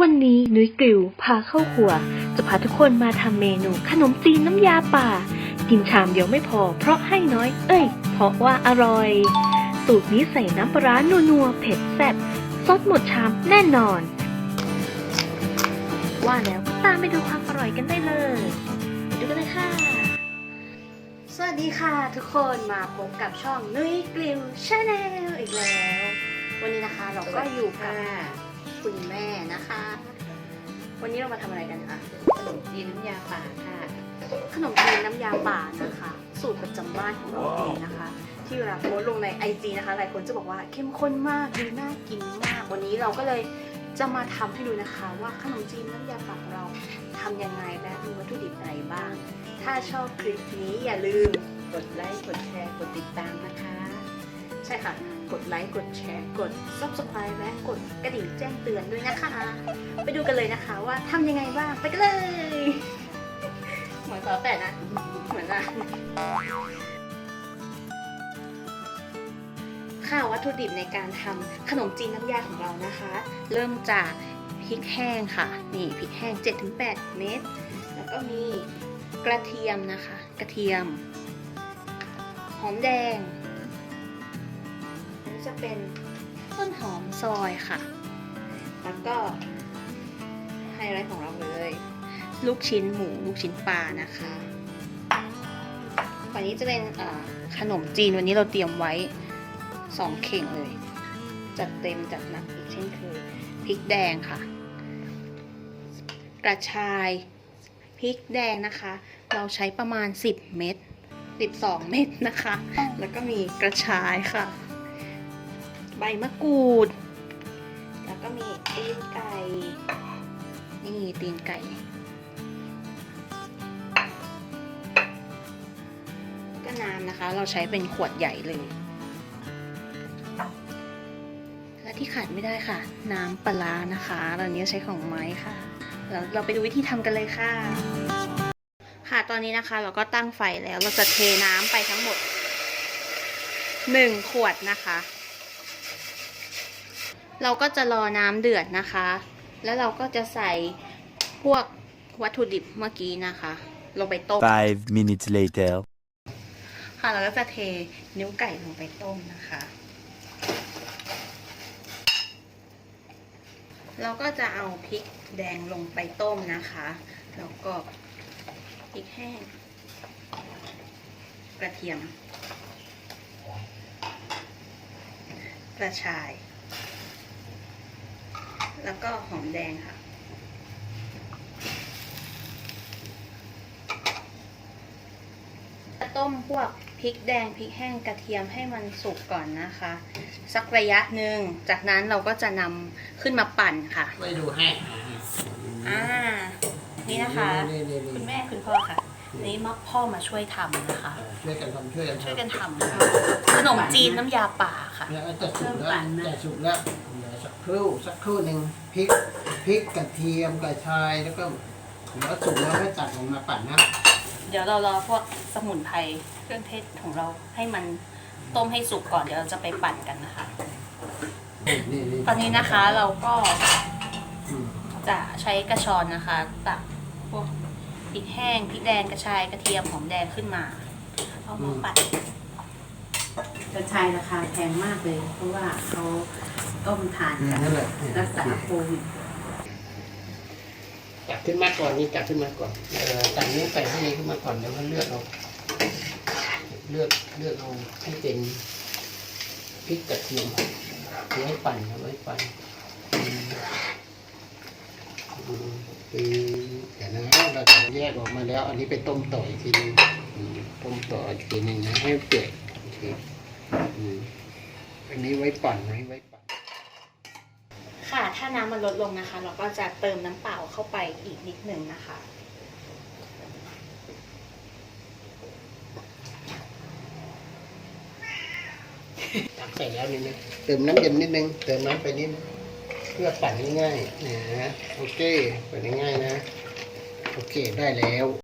วันนี้นุ้ยกลิวพาเข้าครัว จะพาทุกคนมาทำเมนูขนมจีนน้ำยาป่า กินชามเดียวไม่พอ เพราะให้น้อย เอ้ย เพราะว่าอร่อย สูตรนี้ใส่น้ำปลาร้านัวๆเผ็ดแซ่บซดหมดชามแน่นอน ว่าแล้วตามไปดูความอร่อยกันได้เลยไปดูกันเลยค่ะ สวัสดีค่ะทุกคนมาพบกับช่องนุ้ยกลิวชาแนลอีกแล้ว วันนี้นะคะเราก็อยู่กับ คุณแม่นะคะ วันนี้เรามาทำอะไรกันคะขนมจีนน้ำยาป่าค่ะ ขนมจีนน้ำยาป่านะคะ สูตรประจำบ้านของเราเองนะคะ ที่เวลาโพสต์ลงในไอจีนะคะ หลายคนจะบอกว่าเข้มข้นมากดูน่ากินมาก วันนี้เราก็เลยจะมาทำให้ดูนะคะ ว่าขนมจีนน้ำยาป่าของเราทำยังไงและมีวัตถุดิบอะไรบ้าง ถ้าชอบคลิปนี้อย่าลืมกดไลค์กดแชร์กดติดตามนะคะ ใช่ค่ะ กดไลค์ กดแชร์ กด subscribe และกดกระดิ่งแจ้งเตือนด้วยนะคะ ไปดูกันเลยนะคะว่าทำยังไงบ้าง ไปกันเลย เหมือนสาวแต่นะ เหมือนอะค่ะวัตถุดิบในการทำขนมจีนน้ำยาของเรานะคะ เริ่มจากพริกแห้งค่ะ นี่พริกแห้ง 7-8 เม็ด แล้วก็มีกระเทียมนะคะ กระเทียม หอมแดงอันนี้ จะเป็นต้นหอมซอยค่ะ แล้วก็ไฮไลท์ของเราเลย ลูกชิ้นหมูลูกชิ้นปลานะคะวันนี้จะเป็นขนมจีนวันนี้เราเตรียมไว้สองเข่งเลย จัดเต็มจัดหนักอีกเช่นเคยพริกแดงค่ะ กระชายพริกแดงนะคะ เราใช้ประมาณ 10 เม็ด12 เม็ดนะคะ แล้วก็มีกระชายค่ะ ใบมะกรูด แล้วก็มีตีนไก่ นี่ตีนไก่ ก็น้ำนะคะ เราใช้เป็นขวดใหญ่เลย และที่ขาดไม่ได้ค่ะ น้ำปลานะคะเรานี้ใช้ของไม้ค่ะ เราเราไปดูวิธีทำกันเลยค่ะ ค่ะตอนนี้นะคะเราก็ตั้งไฟแล้ว เราจะเทน้ำไปทั้งหมดหนึ่งขวดนะคะ เราก็จะรอน้ำเดือดนะคะ แล้วเราก็จะใส่พวกวัตถุดิบเมื่อกี้นะคะ ลงไปต้ม Five minutes later. ค่ะเราก็จะเทนิ้วไก่ลงไปต้มนะคะ เราก็จะเอาพริกแดงลงไปต้มนะคะ แล้วก็พริกแห้ง กระเทียม กระชาย แล้วก็หอมแดงค่ะจะต้มพวกพริกแดงพริกแห้งกระเทียมให้มันสุกก่อนนะคะ สักระยะหนึ่งจากนั้นเราก็จะนำขึ้นมาปั่นค่ะไปดูให้อ่านี่นะคะนี่นี่คุนี่ณแม่คุณพ่อค่ะนี่มาพ่อมาช่วยทำนะคะ ช่วยกันทำช่วยกันทำช่วยกันทำนะคะขนมจีนน้ำยาป่าค่ะเนี่ยจะสุกแล้วจะสุกแล้วเดี๋ยวสัก ครู่สักครู่หนึ่งพริกพริกกระเทียมกระชายแล้วก็เดี๋ยวสุกแล้วให้ตัดออกมาปั่นนะเดี๋ยวเรารอพวกสมุนไพรเครื่องเทศของเราให้มันต้มให้สุกก่อนเดี๋ยวเราจะไปปั่นกันนะคะนี่นี่ตอนนี้นะคะเราก็อืมจะใช้กระชอนนะคะ ตักพวกพริกแห้งพริกแดงกระชายกระเทียมหอมแดงขึ้นมาเอามาปั่นกระชายราคาแพงมากเลย เพราะว่าเขา ต้มทานกันนั่นแหละรักษาโควิดจับขึ้นมาก่อนนี่จับขึ้นมาก่อนเออตัดนิ้วไก่ให้นี้ขึ้นมาก่อนแล้วก็เลือกเอาเลือกเลือกเอาให้เป็นพริกกระเทียมเอาไว้ปั่นเอาไว้ปั่นอืมอืมคือเดี๋ยวนะเราจะแยกออกมาแล้ว อันนี้ไปต้มต่ออีกทีนึงอืมต้มต่ออีกทีนึงนะให้เปื่อยโอเคอืมอันนี้ไว้ปั่นนะไว้ปั่นค่ะ ถ้าน้ำมันลดลงนะคะ เราก็จะเติมน้ำเปล่าเข้าไปอีกนิดหนึ่งนะคะ ตักใส่แล้วนิดนึงเติมน้ำเย็นนิดนึง เติมน้ำไปนิดนึงเพื่อปั่นง่ายๆนะโอเคปั่นง่ายๆนะ โอเคได้แล้ว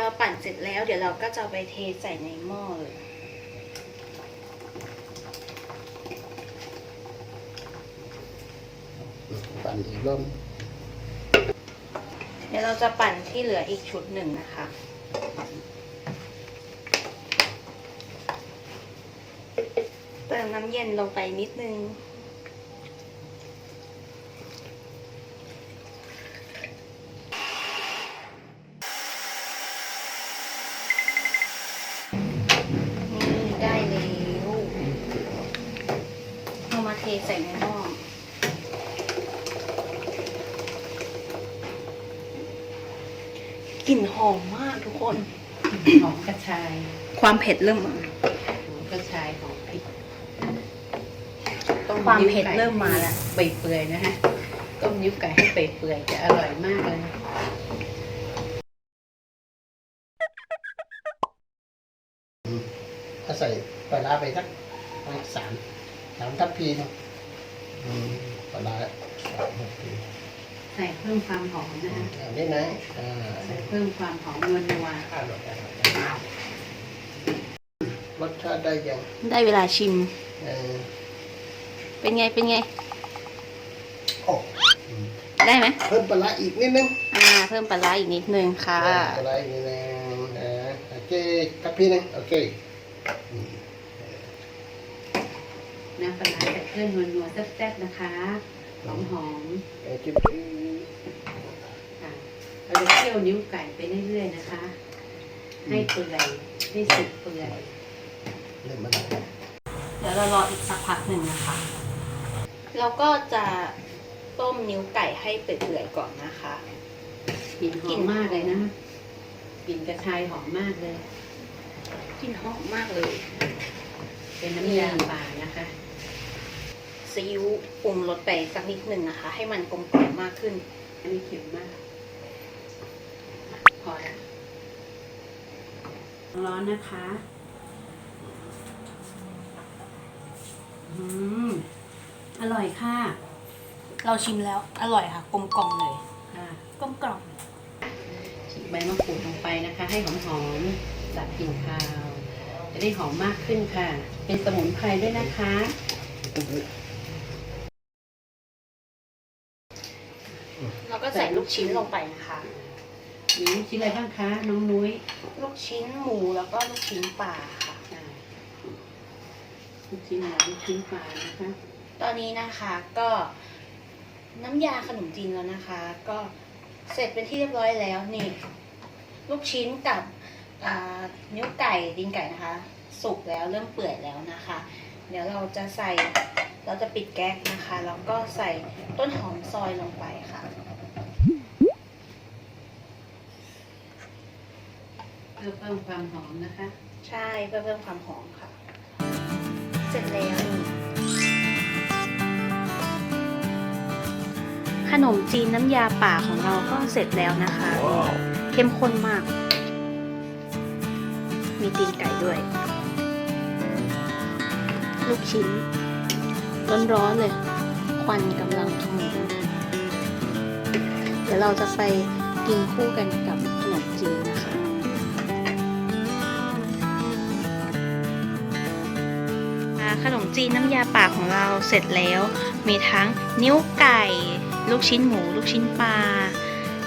เราปั่นเสร็จแล้ว เดี๋ยวเราก็จะเอาไปเทใส่ในหม้อเลยปั่นอีกรอบเดี๋ยวเราจะปั่นที่เหลืออีกชุดหนึ่งนะคะเติมน้ำเย็นลงไปนิดนึง นี่ได้แล้วเอามาเทใส่ในหม้อ กลิ่นหอมมากทุกคน หอมกระชายความเผ็ดเริ่มมาหอมกระชายหอมพริกความเผ็ดเริ่มมาแล้วเปื่อยๆนะฮะต้มนิ้วไก่ให้เปื่อยๆจะอร่อยมากเลยถ้าใส่ปลาร้าไปสักประมาณสามสามทัพพีเนาะอืมปลาร้าสามทัพพี ใส่เพิ่มความหอมนะฮะอันนี้นะอ่าใส่เพิ่มความหอมนัวนัวอร่อยอร่อยอร่อยรสชาติได้ยังได้เวลาชิม เออเป็นไงเป็นไง โอ้อืมได้ไหมเพิ่มปลาร้าอีกนิดนึงอ่า เพิ่มปลาร้าอีกนิดนึงค่ะ เพิ่มปลาร้าอีกนิดนึงนะโอเคทัพพีนึงโอเคอืมๆน้ำปลาร้าใส่เครื่องนัวนัวๆแซ่บๆนะคะหอมหอมเดี๋ยวจิ้มๆค่ะ เราจะเคี่ยวนิ้วไก่ไปเรื่อยๆนะคะ ให้เปื่อยให้สุกเปื่อยเริ่มมาแล้วเดี๋ยวเรารออีกสักพักหนึ่งนะคะ เราก็จะต้มนิ้วไก่ให้เปื่อยๆก่อนนะคะกลิ่นหอมมากเลยนะกลิ่นกระชายหอมมากเลยกลิ่นหอมมากเลย เป็นน้ำยาป่านะคะซีอิ๊วปรุงรสไปสักนิดหนึ่งนะคะ ให้มันกลมกล่อมมากขึ้น อันนี้เค็มมาก พอแล้วร้อนนะคะ อืม อร่อยค่ะ เราชิมแล้ว อร่อยค่ะ กลมกล่อมเลยค่ะกลมกล่อมฉีกใบมะกรูดลงไปนะคะ ให้หอมหอมๆดับกลิ่นคาว จะได้หอมมากขึ้นค่ะ เป็นสมุนไพรด้วยนะคะ เราก็ใส่ลูกชิ้นลงไปนะคะ มีลูกชิ้นอะไรบ้างคะน้องนุ้ยลูกชิ้นหมูแล้วก็ลูกชิ้นปลาค่ะ อ่าลูกชิ้นอะไรลูกชิ้นปลานะคะตอนนี้นะคะก็น้ำยาขนมจีนแล้วนะคะ ก็เสร็จเป็นที่เรียบร้อยแล้วนี่ ลูกชิ้นกับอ่านิ้วไก่ดินไก่นะคะ สุกแล้วเริ่มเปื่อยแล้วนะคะ เดี๋ยวเราจะใส่เราจะปิดแก๊สนะคะแล้วก็ใส่ต้นหอมซอยลงไปค่ะ พื่อเพิ่มความหอมนะคะ ใช่เพื่อเพิ่มความหอมค่ะ เสร็จแล้วนี่ขนมจีนน้ำยาป่าของเราก็เสร็จแล้วนะคะ เข้มข้นมาก มีตีนไก่ด้วย ลูกชิ้น ร้อนๆเลย ควันกำลังขโมงเดี๋ยวเราจะไปกินคู่กันกับขนมจีนนะ ขนมจีนน้ำยาป่าของเราเสร็จแล้ว มีทั้งนิ้วไก่ ลูกชิ้นหมู ลูกชิ้นปลา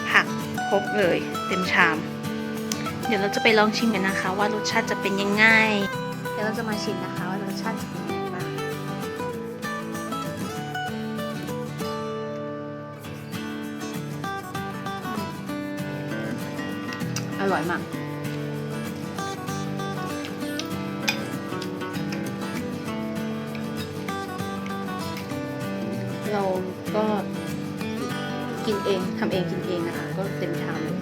ผักครบเลยเต็มชาม เดี๋ยวเราจะไปลองชิมกันนะคะ ว่ารสชาติจะเป็นยังไง เดี๋ยวเราจะมาชิมนะคะว่ารสชาติจะเป็นยังไงบ้างอร่อยมาก เราก็กินเองทำเองกินเองนะคะ ก็เต็มชามเลย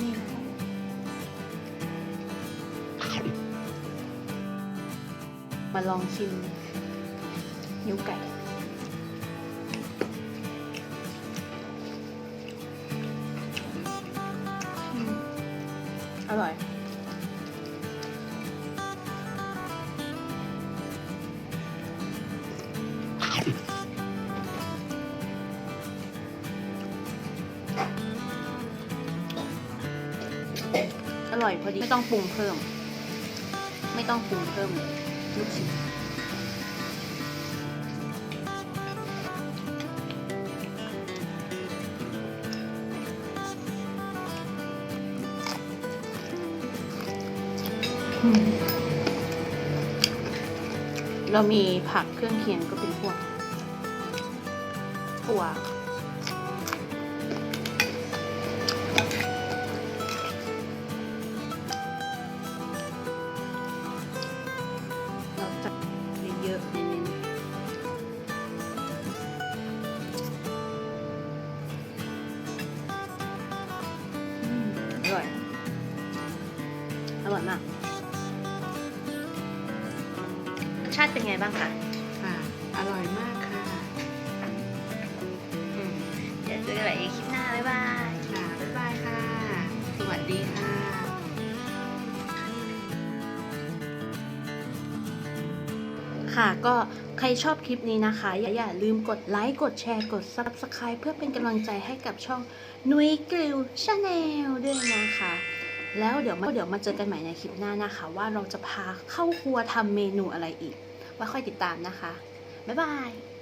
นี่นะคะมาลองชิมนิ้วไก่ ร่อยอร่อยพอดีไม่ต้องปรุงเพิ่ม ไม่ต้องปรุงเพิ่มเลยลูกชิ้น เรามีผักเครื่องเคียงก็เป็นพวกถั่วเราจะเยอะๆเน้นๆอืมอร่อย อร่อยมากาติเป็นไงบ้างคะค่ะอร่อยมากค่ะอืมเดี๋ยวเจอกันใหม่ในคลิปหน้า บ๊ายบาย ค่ะบ๊ายบายค่ะ สวัสดีค่ะค่ะก็ใครชอบคลิปนี้นะคะ อย่าอย่าลืมกดไลค์ กดแชร์ กด Subscribe เพื่อเป็นกำลังใจให้กับช่องนุ้ยกริลชาแนลด้วยนะคะ แล้วเดี๋ยวมาเดี๋ยวมาเจอกันใหม่ในคลิปหน้านะคะ ว่าเราจะพาเข้าครัวทำเมนูอะไรอีก ไว้ค่อยติดตามนะคะ บ๊ายบาย